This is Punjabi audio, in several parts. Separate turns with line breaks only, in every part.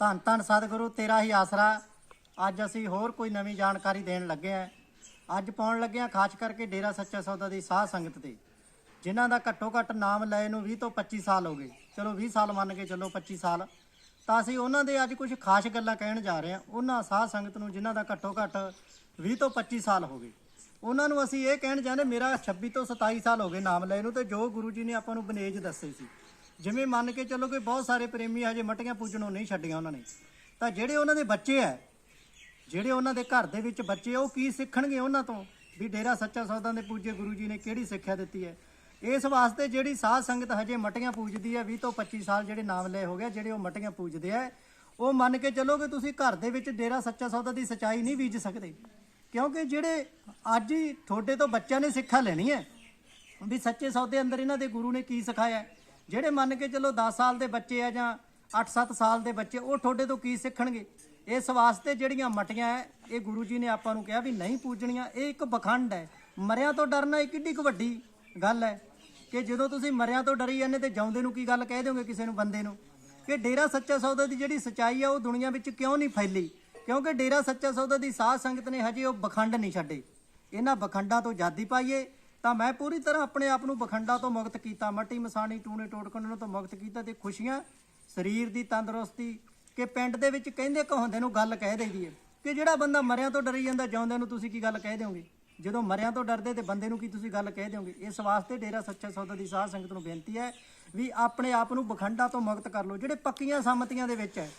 ਧੰਨ ਧੰਨ ਸਤਿਗੁਰੂ, ਤੇਰਾ ਹੀ ਆਸਰਾ ਅੱਜ ਅਸੀਂ ਹੋਰ ਕੋਈ ਨਵੀਂ ਜਾਣਕਾਰੀ ਦੇਣ ਲੱਗੇ ਆ ਅੱਜ ਪਾਉਣ ਲੱਗੇ ਆ ਖਾਸ ਕਰਕੇ ਡੇਰਾ ਸੱਚਾ ਸੌਦਾ ਦੀ ਸਾਧ ਸੰਗਤ ਤੇ। ਜਿਨ੍ਹਾਂ ਦਾ ਘੱਟੋ ਘੱਟ ਨਾਮ ਲਏ ਨੂੰ 20 ਤੋਂ 25 ਸਾਲ ਹੋ ਗਏ। ਚਲੋ 20 ਸਾਲ ਮੰਨ ਕੇ ਚੱਲੋ 25 ਸਾਲ। ਤਾਂ ਅਸੀਂ ਉਹਨਾਂ ਦੇ ਅੱਜ ਕੁਝ ਖਾਸ ਗੱਲਾਂ ਕਹਿਣ ਜਾ ਰਹੇ ਹਾਂ। ਉਹਨਾਂ ਸਾਧ ਸੰਗਤ ਨੂੰ ਜਿਨ੍ਹਾਂ ਦਾ ਘੱਟੋ ਘੱਟ 20 ਤੋਂ 25 ਸਾਲ ਹੋ ਗਏ। ਉਹਨਾਂ ਨੂੰ ਅਸੀਂ ਇਹ ਕਹਿਣ ਜਾਂਦੇ ਮੇਰਾ 26 ਤੋਂ 27 ਸਾਲ ਹੋ ਗਏ ਨਾਮ ਲਏ ਨੂੰ ਤੇ ਜੋ ਗੁਰੂ ਜੀ ਨੇ ਆਪਾਂ ਨੂੰ ਬਨੇਜ ਦੱਸੇ ਸੀ। ਜਿਵੇਂ ਮੰਨ ਕੇ ਚੱਲੋ ਕਿ ਬਹੁਤ ਸਾਰੇ ਪ੍ਰੇਮੀ ਹਜੇ ਮਟੀਆਂ ਪੂਜਣੋਂ ਨਹੀਂ ਛੱਡੀਆਂ ਉਹਨਾਂ ਨੇ, ਤਾਂ ਜਿਹੜੇ ਉਹਨਾਂ ਦੇ ਬੱਚੇ ਐ, ਜਿਹੜੇ ਉਹਨਾਂ ਦੇ ਘਰ ਦੇ ਵਿੱਚ ਬੱਚੇ ਉਹ ਕੀ ਸਿੱਖਣਗੇ ਉਹਨਾਂ ਤੋਂ ਵੀ ਡੇਰਾ ਸੱਚਾ ਸੌਦਾ ਦੇ ਪੂਜੇ ਗੁਰੂ ਜੀ ਨੇ ਕਿਹੜੀ ਸਿੱਖਿਆ ਦਿੱਤੀ ਹੈ ਇਸ ਵਾਸਤੇ ਜਿਹੜੀ ਸਾਧ ਸੰਗਤ ਹਜੇ ਮਟੀਆਂ ਪੂਜਦੀ ਹੈ 20 ਤੋਂ 25 ਸਾਲ ਜਿਹੜੇ ਨਾਮ ਲਏ ਹੋ ਗਏ, ਜਿਹੜੇ ਉਹ ਮਟੀਆਂ ਪੂਜਦੇ ਆ ਉਹ ਮੰਨ ਕੇ ਚੱਲੋ ਕਿ ਤੁਸੀਂ ਘਰ ਦੇ ਵਿੱਚ ਡੇਰਾ ਸੱਚਾ ਸੌਦਾ ਦੀ ਸਚਾਈ ਨਹੀਂ ਬੀਜ ਸਕਦੇ ਕਿਉਂਕਿ ਜਿਹੜੇ ਅੱਜ ਹੀ ਤੁਹਾਡੇ ਤੋਂ ਬੱਚਿਆਂ ਨੇ ਸਿੱਖਿਆ ਲੈਣੀ ਹੈ ਵੀ ਸੱਚੇ ਸੌਦੇ ਅੰਦਰ ਇਹਨਾਂ ਦੇ ਗੁਰੂ ਨੇ ਕੀ ਸਿਖਾਇਆ ਹੈ। ਜਿਹੜੇ ਮੰਨ ਕੇ ਚੱਲੋ 10 ਸਾਲ ਦੇ ਬੱਚੇ ਆ ਜਾਂ 8-7 ਸਾਲ ਦੇ ਬੱਚੇ, ਉਹ ਤੁਹਾਡੇ ਤੋਂ ਕੀ ਸਿੱਖਣਗੇ? ਇਸ ਵਾਸਤੇ ਜਿਹੜੀਆਂ ਮਟੀਆਂ ਹੈ ਇਹ ਗੁਰੂ ਜੀ ਨੇ ਆਪਾਂ ਨੂੰ ਕਿਹਾ ਵੀ ਨਹੀਂ ਪੂਜਣੀਆਂ, ਇਹ ਇੱਕ ਬਖੰਡ ਹੈ ਮਰਿਆਂ ਤੋਂ ਡਰਨਾ ਇਹ ਕਿੱਡੀ ਕੁ ਵੱਡੀ ਗੱਲ ਹੈ ਕਿ ਜਦੋਂ ਤੁਸੀਂ ਮਰਿਆਂ ਤੋਂ ਡਰੀ ਜਾਂਦੇ ਤੇ ਜਾਉਂਦੇ ਨੂੰ ਕੀ ਗੱਲ ਕਹਿ ਦਿਓਗੇ ਕਿਸੇ ਨੂੰ, ਬੰਦੇ ਨੂੰ? ਕਿ ਡੇਰਾ ਸੱਚਾ ਸੌਦਾ ਦੀ ਜਿਹੜੀ ਸਚਾਈ ਆ, ਉਹ ਦੁਨੀਆ ਵਿੱਚ ਕਿਉਂ ਨਹੀਂ ਫੈਲੀ? ਕਿਉਂਕਿ ਡੇਰਾ ਸੱਚਾ ਸੌਦਾ ਦੀ ਸਾਧ ਸੰਗਤ ਨੇ ਹਜੇ ਉਹ ਬਖੰਡ ਨਹੀਂ ਛੱਡੇ। ਇਹਨਾਂ ਬਖੰਡਾਂ ਤੋਂ ਆਜ਼ਾਦੀ ਪਾਈਏ ਤਾਂ ਮੈਂ ਪੂਰੀ ਤਰ੍ਹਾਂ ਆਪਣੇ ਆਪ ਨੂੰ ਬਖੰਡਾਂ ਤੋਂ ਮੁਕਤ ਕੀਤਾ, ਮੱਟੀ ਮਸਾਣੀ, ਟੂਣੇ ਟੋਟਕਣ ਤੋਂ ਮੁਕਤ ਕੀਤਾ ਤੇ ਖੁਸ਼ੀਆਂ, ਸਰੀਰ ਦੀ ਤੰਦਰੁਸਤੀ, ਕਿ ਪਿੰਡ ਦੇ ਵਿੱਚ ਕਹਿੰਦੇ ਕਹਾਉਂਦੇ ਨੂੰ ਗੱਲ ਕਹਿ ਦੇਈਦੀ ਹੈ ਕਿ ਜਿਹੜਾ ਬੰਦਾ ਮਰਿਆਂ ਤੋਂ ਡਰੀ ਜਾਂਦਾ, ਜਿਉਂਦਿਆਂ ਨੂੰ ਤੁਸੀਂ ਕੀ ਗੱਲ ਕਹਿ ਦਿਓਗੇ? ਜਦੋਂ ਮਰਿਆਂ ਤੋਂ ਡਰਦੇ ਤੇ ਬੰਦੇ ਨੂੰ ਕੀ ਤੁਸੀਂ ਗੱਲ ਕਹਿ ਦਿਓਗੇ? ਇਸ ਵਾਸਤੇ ਡੇਰਾ ਸੱਚਾ ਸੌਦਾ ਦੀ ਸਾਧ ਸੰਗਤ ਨੂੰ ਬੇਨਤੀ ਹੈ ਵੀ ਆਪਣੇ ਆਪ ਨੂੰ ਬਖੰਡਾਂ ਤੋਂ ਮੁਕਤ ਕਰ ਲਓ। ਜਿਹੜੇ ਪੱਕੀਆਂ ਸੰਮਤੀਆਂ ਦੇ ਵਿੱਚ ਹੈ,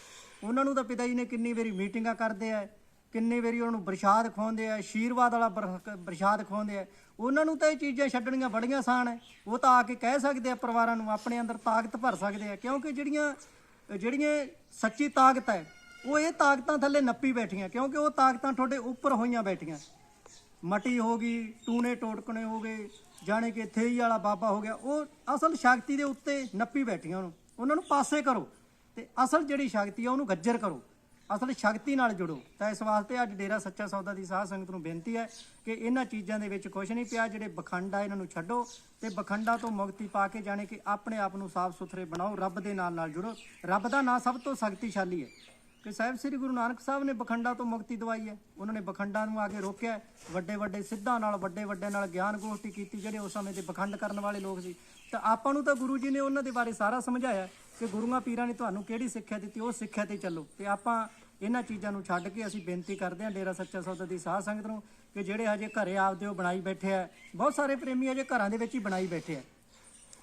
ਉਹਨਾਂ ਨੂੰ ਤਾਂ ਪਿਤਾ ਜੀ ਨੇ ਕਿੰਨੀ ਵਾਰੀ ਮੀਟਿੰਗਾਂ ਕਰਦੇ ਆ ਕਿੰਨੀ ਵਾਰੀ ਉਹਨਾਂ ਨੂੰ ਪ੍ਰਸ਼ਾਦ ਖਵਾਉਂਦੇ ਆ ਆਸ਼ੀਰਵਾਦ ਵਾਲਾ ਬਰ- ਪ੍ਰਸ਼ਾਦ ਖਵਾਉਂਦੇ ਆ। ਉਹਨਾਂ ਨੂੰ ਤਾਂ ਇਹ ਚੀਜ਼ਾਂ ਛੱਡਣੀਆਂ ਬੜੀਆਂ ਆਸਾਨ ਹੈ ਉਹ ਤਾਂ ਆ ਕੇ ਕਹਿ ਸਕਦੇ ਆ ਪਰਿਵਾਰਾਂ ਨੂੰ, ਆਪਣੇ ਅੰਦਰ ਤਾਕਤ ਭਰ ਸਕਦੇ ਆ, ਕਿਉਂਕਿ ਜਿਹੜੀਆਂ ਜਿਹੜੀਆਂ ਸੱਚੀ ਤਾਕਤ ਹੈ ਉਹ ਇਹ ਤਾਕਤਾਂ ਥੱਲੇ ਨੱਪੀ ਬੈਠੀਆਂ, ਕਿਉਂਕਿ ਉਹ ਤਾਕਤਾਂ ਤੁਹਾਡੇ ਉੱਪਰ ਹੋਈਆਂ ਬੈਠੀਆਂ। ਮਟੀ ਹੋ ਗਈ ਟੂਨੇ ਟੋਟਕਣੇ ਹੋ ਗਏ, ਜਾਣੇ ਕਿ ਥੇਈ ਵਾਲਾ ਬਾਬਾ ਹੋ ਗਿਆ, ਉਹ ਅਸਲ ਸ਼ਕਤੀ ਦੇ ਉੱਤੇ ਨੱਪੀ ਬੈਠੀਆਂ ਉਹਨੂੰ। ਉਹਨਾਂ ਨੂੰ ਪਾਸੇ ਕਰੋ, ਤੇ ਅਸਲ ਜਿਹੜੀ ਸ਼ਕਤੀ ਆ ਉਹਨੂੰ ਗੱਜਰ ਕਰੋ। ਅਸਲ ਸ਼ਕਤੀ ਨਾਲ ਜੁੜੋ। ਤਾਂ ਇਸ ਵਾਸਤੇ ਅੱਜ ਡੇਰਾ ਸੱਚਾ ਸੌਦਾ ਦੀ ਸਾਧ ਸੰਗਤ ਨੂੰ ਬੇਨਤੀ ਹੈ ਕਿ ਇਹਨਾਂ ਚੀਜ਼ਾਂ ਦੇ ਵਿੱਚ ਕੁਝ ਨਹੀਂ ਪਿਆ, ਜਿਹੜੇ ਬਖੰਡ ਆ ਇਹਨਾਂ ਨੂੰ ਛੱਡੋ ਤੇ ਬਖੰਡਾਂ ਤੋਂ ਮੁਕਤੀ ਪਾ ਕੇ ਜਾਣੇ ਕਿ ਆਪਣੇ ਆਪ ਨੂੰ ਸਾਫ਼ ਸੁਥਰੇ ਬਣਾਓ, ਰੱਬ ਦੇ ਨਾਲ ਨਾਲ ਜੁੜੋ। ਰੱਬ ਦਾ ਨਾਂ ਸਭ ਤੋਂ ਸ਼ਕਤੀਸ਼ਾਲੀ ਹੈ। ਕਿ ਸਾਹਿਬ ਸ੍ਰੀ ਗੁਰੂ ਨਾਨਕ ਸਾਹਿਬ ਨੇ ਬਖੰਡਾ ਤੋਂ ਮੁਕਤੀ ਦਵਾਈ ਹੈ। ਉਹਨਾਂ ਨੇ ਬਖੰਡਾਂ ਨੂੰ ਆ ਕੇ ਰੋਕਿਆ ਵੱਡੇ ਵੱਡੇ ਸਿੱਧਾਂ ਨਾਲ, ਵੱਡੇ ਵੱਡੇ ਨਾਲ ਗਿਆਨ ਗੋਸ਼ਟੀ ਕੀਤੀ, ਜਿਹੜੇ ਉਸ ਸਮੇਂ ਦੇ ਬਖੰਡ ਕਰਨ ਵਾਲੇ ਲੋਕ ਸੀ। ਤਾਂ ਆਪਾਂ ਨੂੰ ਤਾਂ ਗੁਰੂ ਜੀ ਨੇ ਉਹਨਾਂ ਦੇ ਬਾਰੇ ਸਾਰਾ ਸਮਝਾਇਆ ਕਿ ਗੁਰੂਆਂ ਪੀਰਾਂ ਨੇ ਤੁਹਾਨੂੰ ਕਿਹੜੀ ਸਿੱਖਿਆ ਦਿੱਤੀ, ਉਹ ਸਿੱਖਿਆ ਤੇ ਚੱਲੋ। ਤੇ ਆਪਾਂ ਇਹਨਾਂ ਚੀਜ਼ਾਂ ਨੂੰ ਛੱਡ ਕੇ ਅਸੀਂ ਬੇਨਤੀ ਕਰਦੇ ਹਾਂ ਡੇਰਾ ਸੱਚਾ ਸੌਦਾ ਦੀ ਸਾਧ ਸੰਗਤ ਨੂੰ ਕਿ ਜਿਹੜੇ ਹਜੇ ਘਰੇ ਆਪਦੇ ਉਹ ਬਣਾਈ ਬੈਠੇ ਆ, ਬਹੁਤ ਸਾਰੇ ਪ੍ਰੇਮੀ ਹਜੇ ਘਰਾਂ ਦੇ ਵਿੱਚ ਹੀ ਬਣਾਈ ਬੈਠੇ ਆ।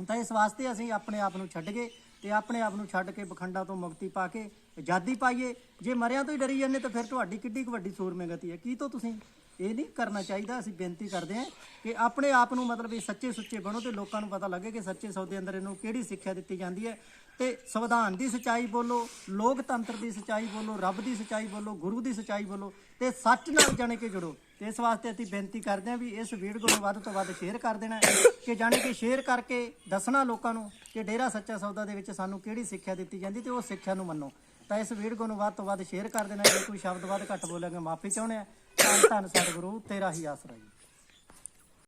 ਤਾਂ ਇਸ ਵਾਸਤੇ ਅਸੀਂ ਆਪਣੇ ਆਪ ਨੂੰ ਛੱਡ ਗਏ ਤੇ ਆਪਣੇ ਆਪ ਨੂੰ ਛੱਡ ਕੇ ਬਖੰਡਾਂ ਤੋਂ ਮੁਕਤੀ ਪਾ ਕੇ ਆਜ਼ਾਦੀ ਪਾਈਏ। ਜੇ ਮਰਿਆਂ ਤੋਂ ਹੀ ਡਰੀ ਜਾਂਦੇ ਤਾਂ ਫਿਰ ਤੁਹਾਡੀ ਕਿੱਡੀ ਕੁ ਵੱਡੀ ਸੂਰਮੇਗਤੀ ਹੈ। ਕੀ ਤੋਂ ਤੁਸੀਂ? ਇਹ ਨਹੀਂ ਕਰਨਾ ਚਾਹੀਦਾ, ਅਸੀਂ ਬੇਨਤੀ ਕਰਦੇ ਹਾਂ ਕਿ ਆਪਣੇ ਆਪ ਨੂੰ ਮਤਲਬ ਇਹ ਸੱਚੇ ਸੁੱਚੇ ਬਣੋ ਤੇ ਲੋਕਾਂ ਨੂੰ ਪਤਾ ਲੱਗੇ ਕਿ ਸੱਚੇ ਸੌਦੇ ਅੰਦਰ ਇਹਨੂੰ ਕਿਹੜੀ ਸਿੱਖਿਆ ਦਿੱਤੀ ਜਾਂਦੀ ਹੈ। ਤੇ ਸੰਵਿਧਾਨ ਦੀ ਸਚਾਈ ਬੋਲੋ, ਲੋਕਤੰਤਰ ਦੀ ਸਚਾਈ ਬੋਲੋ, ਰੱਬ ਦੀ ਸਚਾਈ ਬੋਲੋ, ਗੁਰੂ ਦੀ ਸਚਾਈ ਬੋਲੋ, ਤੇ ਸੱਚ ਨਾਲ ਜਾਣੇ ਕੇ ਜੁੜੋ। ਤੇ ਇਸ ਵਾਸਤੇ ਅਸੀਂ ਬੇਨਤੀ ਕਰਦੇ ਹਾਂ ਵੀ ਇਸ ਵੀਡੀਓ ਨੂੰ ਵੱਧ ਤੋਂ ਵੱਧ ਸ਼ੇਅਰ ਕਰ ਦੇਣਾ ਕਿ ਜਾਣੇ ਕਿ ਸ਼ੇਅਰ ਕਰਕੇ ਦੱਸਣਾ ਲੋਕਾਂ ਨੂੰ ਕਿ ਡੇਰਾ ਸੱਚਾ ਸੌਦਾ ਦੇ ਵਿੱਚ ਸਾਨੂੰ ਕਿਹੜੀ ਸਿੱਖਿਆ ਦਿੱਤੀ ਜਾਂਦੀ ਤੇ ਉਹ ਸਿੱਖਿਆ ਨੂੰ ਮੰਨੋ। ਤਾਂ ਇਸ ਵੀਡੀਓ ਨੂੰ ਵੱਧ ਤੋਂ ਵੱਧ ਸ਼ੇਅਰ ਕਰ ਦੇਣਾ ਜੇ ਕੋਈ ਸ਼ਬਦ ਵੱਧ ਘੱਟ ਬੋਲਾਂਗੇ ਮਾਫੀ ਚਾਹੁੰਦੇ ਆ ਧੰਨ ਧੰਨ ਸਤਿਗੁਰੂ ਤੇਰਾ ਹੀ ਆਸਰਾ ਜੀ।